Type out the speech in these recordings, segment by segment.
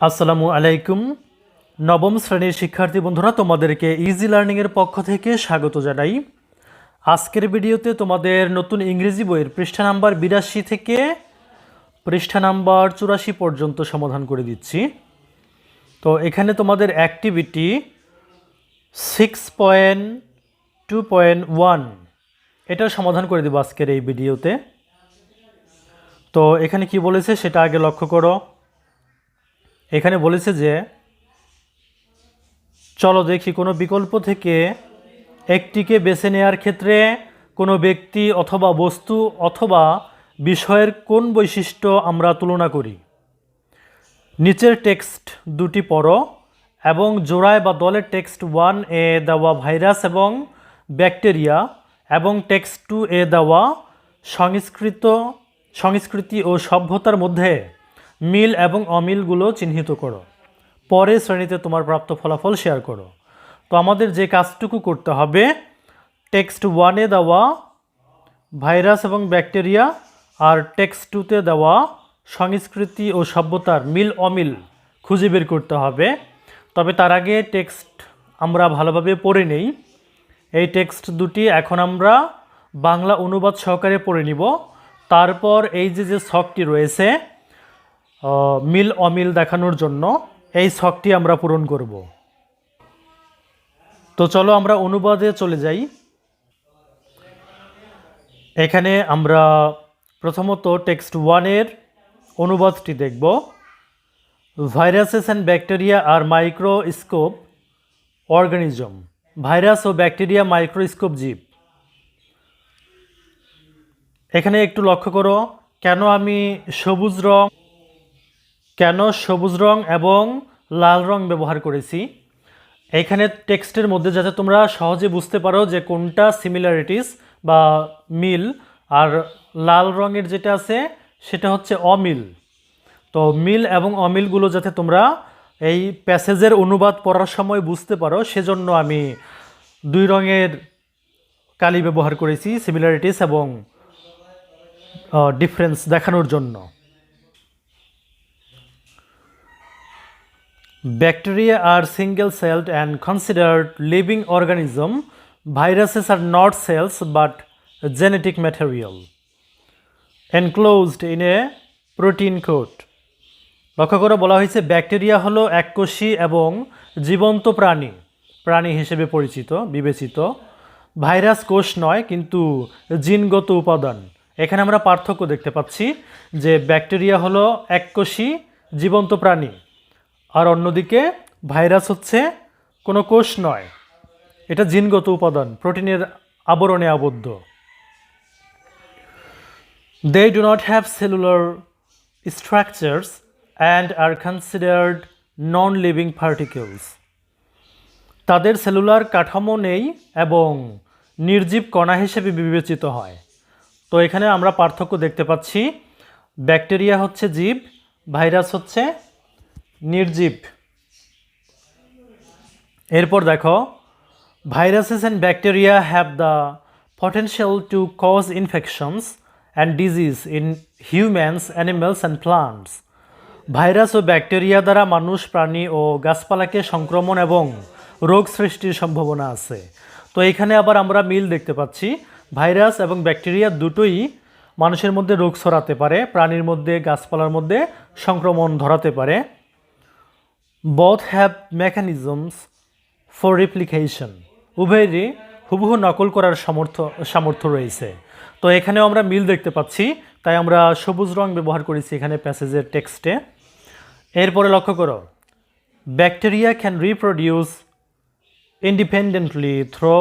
আসসালামু আলাইকুম। নবম শ্রেণির শিক্ষার্থী বন্ধুরা, তোমাদেরকে ইজি লার্নিংয়ের পক্ষ থেকে স্বাগত জানাই। আজকের ভিডিওতে তোমাদের নতুন ইংরেজি বইয়ের পৃষ্ঠা নাম্বার বিরাশি থেকে পৃষ্ঠা নাম্বার চুরাশি পর্যন্ত সমাধান করে দিচ্ছি। তো এখানে তোমাদের activity six point two point one এটার সমাধান করে দেবো আজকের এই ভিডিওতে। তো এখানে কি বলেছে সেটা আগে লক্ষ্য করো। এখানে বলেছে যে, চলো দেখি কোনো বিকল্প থেকে একটিকে বেছে নেওয়ার ক্ষেত্রে কোনো ব্যক্তি অথবা বস্তু অথবা বিষয়ের কোন বৈশিষ্ট্য আমরা তুলনা করি। নিচের টেক্সট দুটি পড়ো এবং জোড়ায় বা দলের টেক্সট ওয়ান এ দেওয়া ভাইরাস এবং ব্যাকটেরিয়া এবং টেক্সট টু এ দেওয়া সংস্কৃত, সংস্কৃতি ও সভ্যতার মধ্যে। মিল এবং অমিলগুলো চিহ্নিত করো। পরে শ্রেণীতে তোমার প্রাপ্ত ফলাফল শেয়ার করো। তো আমাদের যে কাজটুকু করতে হবে, টেক্সট ওয়ানে দেওয়া, ভাইরাস এবং ব্যাকটেরিয়া, আর টেক্সট টুতে দেওয়া, সংস্কৃতি ও সভ্যতার মিল অমিল খুঁজে বের করতে হবে। তবে তার আগে টেক্সট আমরা ভালোভাবে পড়ে নেই। এই টেক্সট দুটি এখন আমরা বাংলা অনুবাদ সহকারে পড়ে নিব। তারপর এই যে যে ছকটি রয়েছে মিল অমিল দেখানোর জন্য এই ছকটি আমরা পূরণ করব। তো চলো আমরা অনুবাদে চলে যাই। এখানে আমরা প্রথমত টেক্সট ওয়ানের অনুবাদটি দেখব। Viruses and bacteria are microscope organism. Virus O bacteria, microscope, জীব। এখানে একটু লক্ষ্য করো, কেন আমি সবুজ রং কেন সবুজ রং এবং লাল রং ব্যবহার করেছি? এখানে টেক্সটের মধ্যে যাতে তোমরা সহজে বুঝতে পারো যে কোনটা সিমিলারিটিস বা মিল, আর লাল রঙের যেটা আছে সেটা হচ্ছে অমিল। তো মিল এবং অমিলগুলো যাতে তোমরা এই প্যাসেজের অনুবাদ পড়ার সময় বুঝতে পারো, সেজন্য আমি দুই রঙের কালি ব্যবহার করেছি সিমিলারিটিস এবং ডিফারেন্স দেখানোর জন্য। Bacteria are single celled and considered living organism. Viruses are not cells but genetic material enclosed in a protein coat. লক্ষ্য করে বলা হয়েছে ব্যাকটেরিয়া হলো এককোষী এবং জীবন্ত প্রাণী প্রাণী হিসেবে পরিচিত বিবেচিত ভাইরাস কোষ নয় কিন্তু জিনগত উপাদান এখানে আমরা পার্থক্য দেখতে পাচ্ছি যে ব্যাকটেরিয়া হলো এককোষী জীবন্ত প্রাণী আর অন্যদিকে ভাইরাস হচ্ছে কোনো কোষ নয়। এটা জিনগত উপাদান, প্রোটিনের আবরণে আবদ্ধ। They do not have cellular structures and are considered non living particles তাদের সেলুলার কাঠামো নেই এবং নির্জীব কণা হিসেবে বিবেচিত হয়। তো এখানে আমরা পার্থক্য দেখতে পাচ্ছি। ব্যাকটেরিয়া হচ্ছে জীব, ভাইরাস হচ্ছে নির্জীব। এরপর দেখো viruses and bacteria have the potential to cause infections and disease in humans animals and plants virus O bacteria দ্বারা মানুষ, প্রাণী ও গাছপালাকে সংক্রমণ এবং রোগ সৃষ্টির সম্ভাবনা আছে। তো এখানে আবার আমরা মিল দেখতে পাচ্ছি, ভাইরাস এবং ব্যাকটেরিয়া দুটোই মানুষের মধ্যে রোগ ছড়াতে পারে, প্রাণীর মধ্যে, গাছপালার মধ্যে সংক্রমণ ধরাতে পারে। Both have mechanisms for replication উভয়েরই হুবহু নকল করার সামর্থ্য সামর্থ্য রয়েছে তো এখানেও আমরা মিল দেখতে পাচ্ছি তাই আমরা সবুজ রং ব্যবহার করেছি এখানে প্যাসেজের টেক্সটে এরপরে লক্ষ্য করো bacteria can reproduce independently through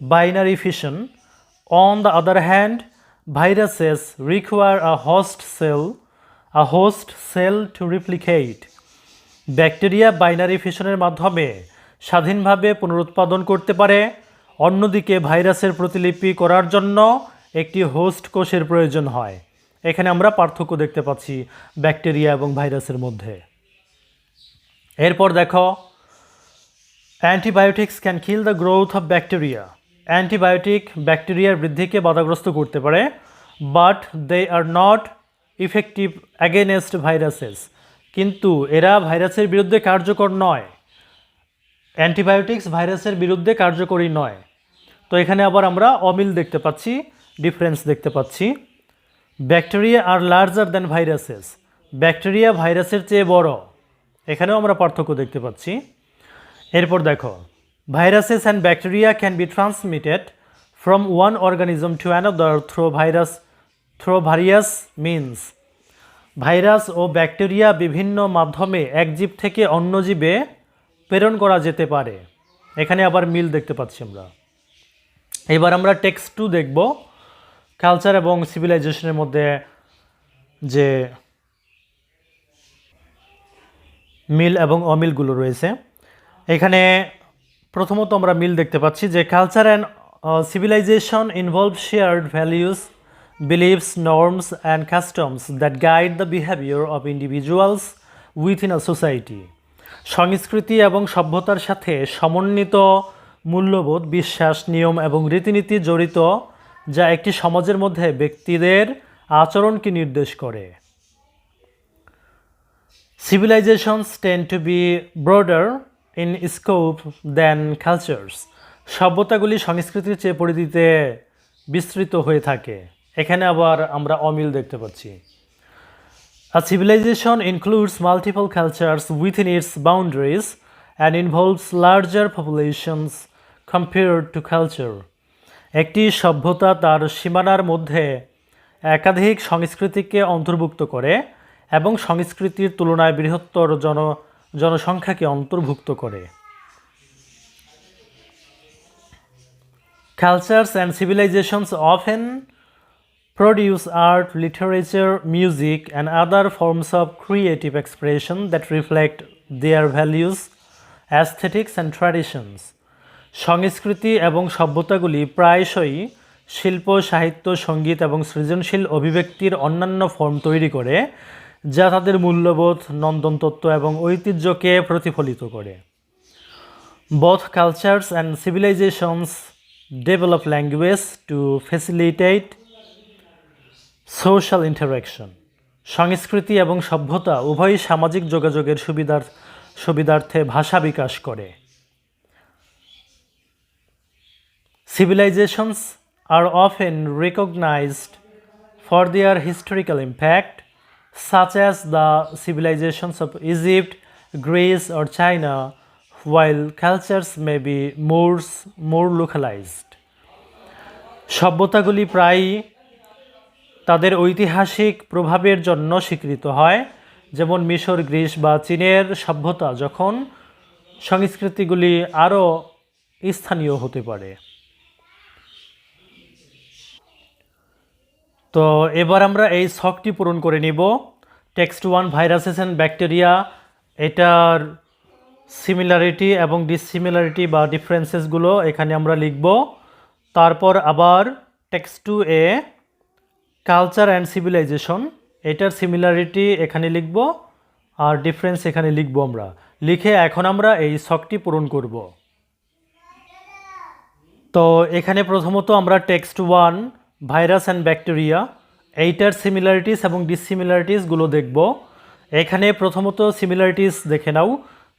binary fission. On the other hand, viruses require a host cell, a host cell to replicate. Bacteria binary ফিশনের মাধ্যমে স্বাধীনভাবে পুনরুৎপাদন করতে পারে। অন্যদিকে ভাইরাসের প্রতিলিপি করার জন্য একটি হোস্ট কোষের প্রয়োজন হয়। এখানে আমরা পার্থক্য দেখতে পাচ্ছি ব্যাকটেরিয়া এবং ভাইরাসের মধ্যে। এরপর দেখো, antibiotics can kill the growth of bacteria. Antibiotic ব্যাকটেরিয়ার বৃদ্ধিকে বাধাগ্রস্ত করতে পারে, but they are not effective against viruses. কিন্তু এরা ভাইরাসের বিরুদ্ধে কার্যকর নয়। অ্যান্টিবায়োটিক্স ভাইরাসের বিরুদ্ধে কার্যকরী নয়। তো এখানে আবার আমরা অমিল দেখতে পাচ্ছি, ডিফারেন্স দেখতে পাচ্ছি। Bacteria are larger than viruses. Bacteria ভাইরাসের চেয়ে বড়। এখানেও আমরা পার্থক্য দেখতে পাচ্ছি। এরপর দেখো, viruses and bacteria can be transmitted from one organism to another through virus, through various means. Virus O bacteria বিভিন্ন মাধ্যমে এক জীব থেকে অন্য জীবে প্রেরণ করা যেতে পারে। এখানে আবার মিল দেখতে পাচ্ছি আমরা। এবার আমরা টেক্সট টু দেখব। কালচার এবং সিভিলাইজেশনের মধ্যে যে মিল এবং অমিলগুলো রয়েছে। এখানে প্রথমত আমরা মিল দেখতে পাচ্ছি যে culture and civilization involve shared values beliefs norms and customs that guide the behaviour of individuals within a society সংস্কৃতি এবং সভ্যতার সাথে সমন্বিত মূল্যবোধ, বিশ্বাস, নিয়ম এবং রীতিনীতি জড়িত, যা একটি সমাজের মধ্যে ব্যক্তিদের আচরণকে নির্দেশ করে। Civilizations tend to be broader in scope than cultures. সভ্যতাগুলি সংস্কৃতির চেয়ে পরিধিতে বিস্তৃত হয়ে থাকে। এখানে আবার আমরা অমিল দেখতে পাচ্ছি। A civilization includes multiple cultures within its boundaries and involves larger populations compare to culture একটি সভ্যতা তার সীমানার মধ্যে একাধিক সংস্কৃতিকে অন্তর্ভুক্ত করে এবং সংস্কৃতির তুলনায় বৃহত্তর জন, জনসংখ্যাকে অন্তর্ভুক্ত করে। Cultures and civilizations of and produce art, literature, music, and other forms of creative expression that reflect their values, aesthetics, and traditions. সংস্কৃতি এবং সভ্যতাগুলি প্রায়শই শিল্প সাহিত্য সংগীত এবং সৃজনশীল অভিব্যক্তির অন্যান্য ফর্ম তৈরি করে যা তাদের মূল্যবোধ নন্দনতত্ত্ব এবং ঐতিহ্যকে প্রতিফলিত করে Both cultures and civilizations develop language to facilitate social interaction সংস্কৃতি এবং সভ্যতা উভয়ই সামাজিক যোগাযোগের সুবিধার সুবিধার্থে ভাষা বিকাশ করে। Civilizations are often recognized for their historical impact such as the civilizations of Egypt Greece or China while cultures may be mores more localized সভ্যতাগুলি প্রায়ই তাদের ঐতিহাসিক প্রভাবের জন্য স্বীকৃত হয়, যেমন মিশর, গ্রিস বা চীনের সভ্যতা, যখন সংস্কৃতিগুলি আরও স্থানীয় হতে পারে। তো এবার আমরা এই ছকটি পূরণ করে নিব। Text one, viruses and bacteria, এটার সিমিলারিটি এবং ডিসিমিলারিটি বা ডিফারেন্সেসগুলো এখানে আমরা লিখব। তারপর আবার text two a culture and civilization এটার সিমিলারিটি এখানে লিখব আর ডিফারেন্স এখানে লিখব আমরা। লিখে এখন আমরা এই শখটি পূরণ করব। তো এখানে প্রথমত আমরা text one virus and bacteria এইটার সিমিলারিটিস এবং ডিসিমিলারিটিসগুলো দেখব। এখানে প্রথমত সিমিলারিটিস দেখে নাও,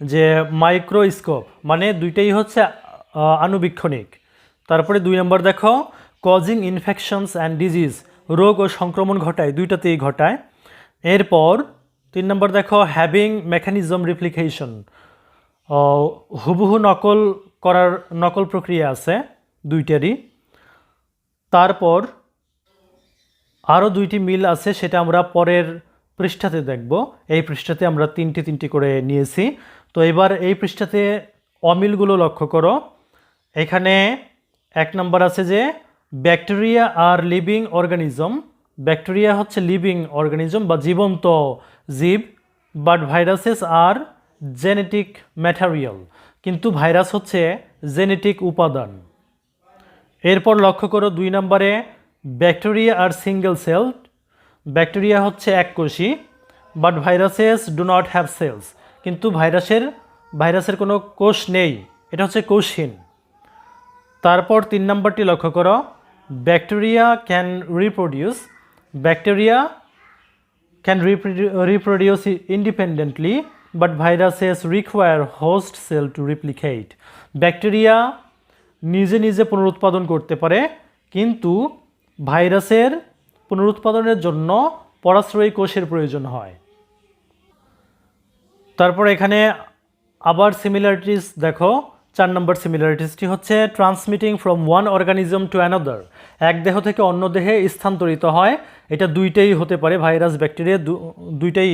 যে মাইক্রোস্কোপ মানে দুইটাই হচ্ছে আনুবীক্ষণিক তারপরে দুই নম্বর দেখো কজিং ইনফেকশনস অ্যান্ড ডিজিজ রোগ ও সংক্রমণ ঘটায়, দুইটাতেই ঘটায়। এরপর তিন নম্বর দেখো হ্যাভিং মেকানিজম রিপ্লিকেশন হুবহু নকল করার নকল প্রক্রিয়া আছে, দুইটারই। তারপর আরও দুইটি মিল আছে, সেটা আমরা পরের পৃষ্ঠাতে দেখব। এই পৃষ্ঠাতে আমরা তিনটি তিনটি করে নিয়েছি। তো এবার এই পৃষ্ঠাতে অমিলগুলো লক্ষ্য করো। এখানে এক নম্বর আছে যে bacteria are living organism. Bacteria হচ্ছে লিভিং অর্গানিজম বা জীবন্ত জীব but viruses are genetic material কিন্তু ভাইরাস হচ্ছে জেনেটিক উপাদান। এরপর লক্ষ্য করো দুই নম্বরে bacteria are single cell bacteria হচ্ছে এক এককোষী but viruses do not have cells কিন্তু ভাইরাসের ভাইরাসের কোনো কোষ নেই, এটা হচ্ছে কোষহীন। তারপর তিন নম্বরটি লক্ষ্য করো। Bacteria can reproduce bacteria can reprodu- reproduce independently, but viruses require host cell to replicate. Bacteria নিজে নিজে পুনরুৎপাদন করতে পারে কিন্তু ভাইরাসের পুনরুৎপাদনের জন্য পরাশ্রয়ী কোষের প্রয়োজন হয়। তারপর এখানে আবার সিমিলারিটিস দেখো। চার নম্বর সিমিলারিটিসটি হচ্ছে transmitting from one organism to another এক দেহ থেকে অন্য দেহে স্থানান্তরিত হয়। এটা দুইটাই হতে পারে ভাইরাস ব্যাকটেরিয়া দুইটাই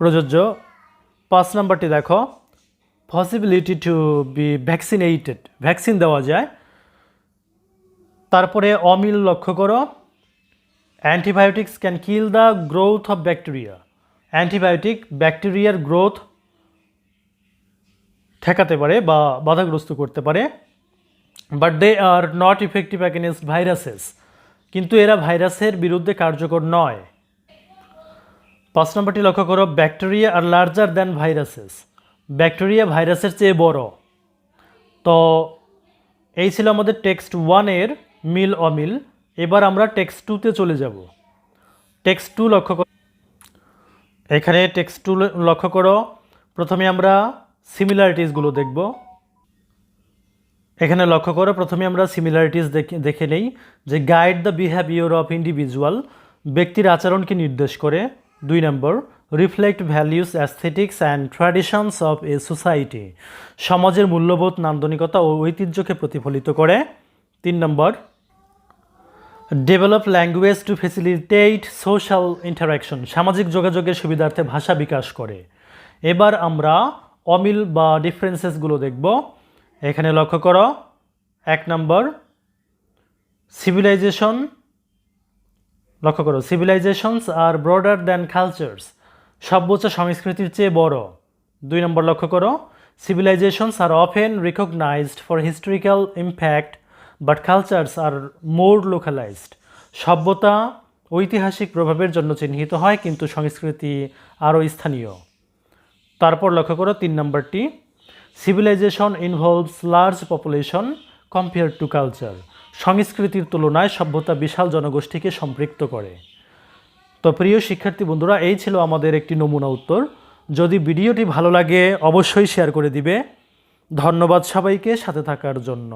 প্রযোজ্য। পাঁচ নম্বরটি দেখো। Possibility to be vaccinated vaccine দেওয়া যায়। তারপরে অমিল লক্ষ্য করো। Antibiotics can kill the growth of bacteria antibiotic ব্যাকটেরিয়ার গ্রোথ ঠেকাতে পারে বা বাধাগ্রস্ত করতে পারে but they are not effective against viruses কিন্তু এরা ভাইরাসের বিরুদ্ধে কার্যকর নয়। পাঁচ নম্বরটি লক্ষ্য করো bacteria are larger than viruses bacteria ভাইরাসের চেয়ে বড়। তো এই ছিল আমাদের টেক্সট ওয়ানের মিল অমিল। এবার আমরা টেক্সট টুতে চলে যাব। টেক্সট টু লক্ষ্য করো। এখানে টেক্সট টু লক্ষ্য করো। প্রথমে আমরা সিমিলারিটিসগুলো দেখব। এখানে লক্ষ্য করো, প্রথমে আমরা সিমিলারিটিস দেখে দেখে নেই যে guide the behaviour of individual ব্যক্তির আচরণকে নির্দেশ করে। দুই নম্বর reflect values aesthetics and traditions of a society সমাজের মূল্যবোধ, নান্দনিকতা ও ঐতিহ্যকে প্রতিফলিত করে। তিন নম্বর develop language to facilitate social interaction সামাজিক যোগাযোগের সুবিধার্থে ভাষা বিকাশ করে। এবার আমরা অমিল বা ডিফারেন্সেসগুলো দেখব। এখানে লক্ষ্য করো, এক নম্বর সিভিলাইজেশন লক্ষ্য করো civilisations are broader than cultures সভ্যতা সংস্কৃতির চেয়ে বড়। দুই নম্বর লক্ষ্য করো civilizations are often recognized for historical impact but cultures are more localized সভ্যতা ঐতিহাসিক প্রভাবের জন্য চিহ্নিত হয়, কিন্তু সংস্কৃতি আরও স্থানীয়। তারপর লক্ষ্য করো তিন নম্বরটি civilization involves large population compare to culture সংস্কৃতির তুলনায় সভ্যতা বিশাল জনগোষ্ঠীকে সম্পৃক্ত করে। তো প্রিয় শিক্ষার্থী বন্ধুরা, এই ছিল আমাদের একটি নমুনা উত্তর। যদি ভিডিওটি ভালো লাগে, অবশ্যই শেয়ার করে দিবে। ধন্যবাদ সবাইকে সাথে থাকার জন্য।